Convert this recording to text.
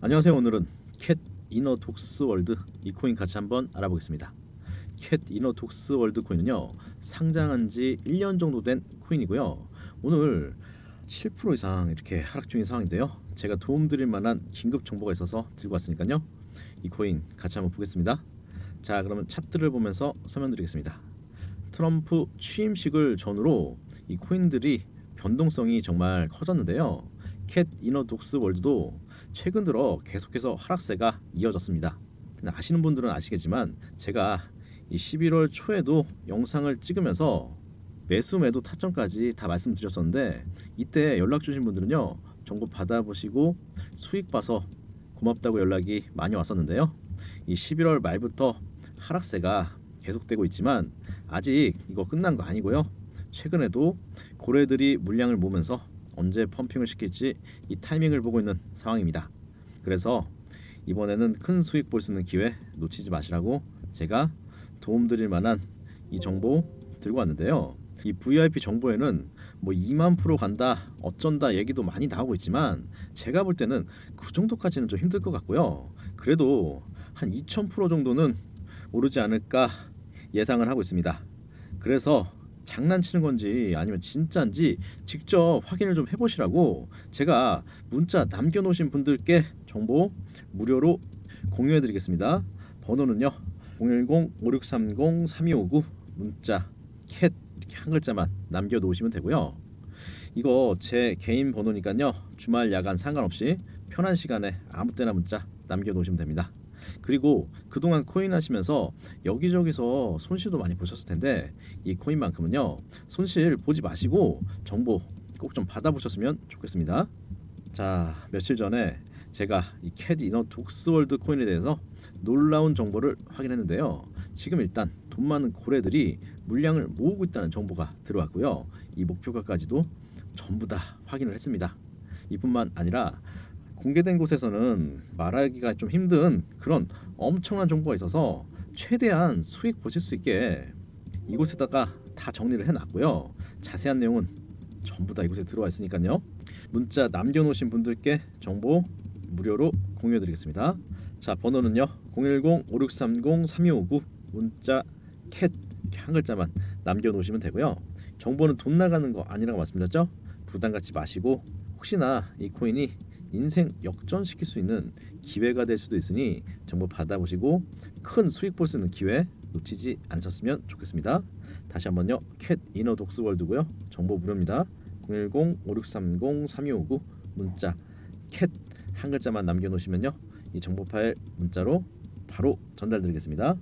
안녕하세요. 오늘은 캣 이너 독스 월드 이 코인 같이 한번 알아보겠습니다. 캣 이너 독스 월드 코인은요 상장한 지 1년 정도 된 코인이고요. 오늘 7% 이상 이렇게 하락 중인 상황인데요. 제가 도움드릴 만한 긴급 정보가 있어서 들고 왔으니까요. 이 코인 같이 한번 보겠습니다. 자, 그러면 차트를 보면서 설명드리겠습니다. 트럼프 취임식을 전후로 이 코인들이 변동성이 정말 커졌는데요. 캣 이너 독스 월드도 최근 들어 계속해서 하락세가 이어졌습니다. 근데 아시는 분들은 아시겠지만 제가 이 11월 초에도 영상을 찍으면서 매수 매도 타점까지 다 말씀드렸었는데 이때 연락 주신 분들은요 정보 받아보시고 수익 봐서 고맙다고 연락이 많이 왔었는데요. 이 11월 말부터 하락세가 계속되고 있지만 아직 이거 끝난 거 아니고요. 최근에도 고래들이 물량을 모으면서 언제 펌핑을 시킬지 이 타이밍을 보고 있는 상황입니다. 그래서 이번에는 큰 수익 볼 수 있는 기회 놓치지 마시라고 제가 도움드릴 만한 이 정보 들고 왔는데요. 이 VIP 정보에는 뭐 2만 프로 간다 어쩐다 얘기도 많이 나오고 있지만 제가 볼 때는 그 정도까지는 좀 힘들 것 같고요. 그래도 한 2천 프로 정도는 오르지 않을까 예상을 하고 있습니다. 그래서 장난치는 건지 아니면 진짜인지 직접 확인을 좀 해보시라고 제가 문자 남겨놓으신 분들께 정보 무료로 공유해드리겠습니다. 번호는요 010-5630-3259 문자 캣 이렇게 한 글자만 남겨놓으시면 되고요. 이거 제 개인 번호니까요 주말 야간 상관없이 편한 시간에 아무 때나 문자 남겨놓으시면 됩니다. 그리고 그동안 코인 하시면서 여기저기서 손실도 많이 보셨을 텐데 이 코인만큼은요 손실 보지 마시고 정보 꼭 좀 받아보셨으면 좋겠습니다. 자 며칠 전에 제가 이캣 이너 독스월드 코인에 대해서 놀라운 정보를 확인했는데요. 지금 일단 돈 많은 고래들이 물량을 모으고 있다는 정보가 들어왔고요. 이 목표가까지도 전부 다 확인을 했습니다. 이뿐만 아니라 공개된 곳에서는 말하기가 좀 힘든 그런 엄청난 정보가 있어서 최대한 수익 보실 수 있게 이곳에다가 다 정리를 해놨고요. 자세한 내용은 전부 다 이곳에 들어와 있으니까요. 문자 남겨놓으신 분들께 정보 무료로 공유해드리겠습니다. 자 번호는요 010-5630-3259 문자 캣 이렇게 한 글자만 남겨놓으시면 되고요. 정보는 돈 나가는 거 아니라고 말씀드렸죠? 부담 갖지 마시고 혹시나 이 코인이 인생 역전시킬 수 있는 기회가 될 수도 있으니 정보 받아보시고 큰 수익 볼 수 있는 기회 놓치지 않으셨으면 좋겠습니다. 다시 한번요. 캣 이너 독스 월드고요. 정보 무료입니다. 010-5630-3259 문자 캣 한 글자만 남겨놓으시면요. 이 정보 파일 문자로 바로 전달드리겠습니다.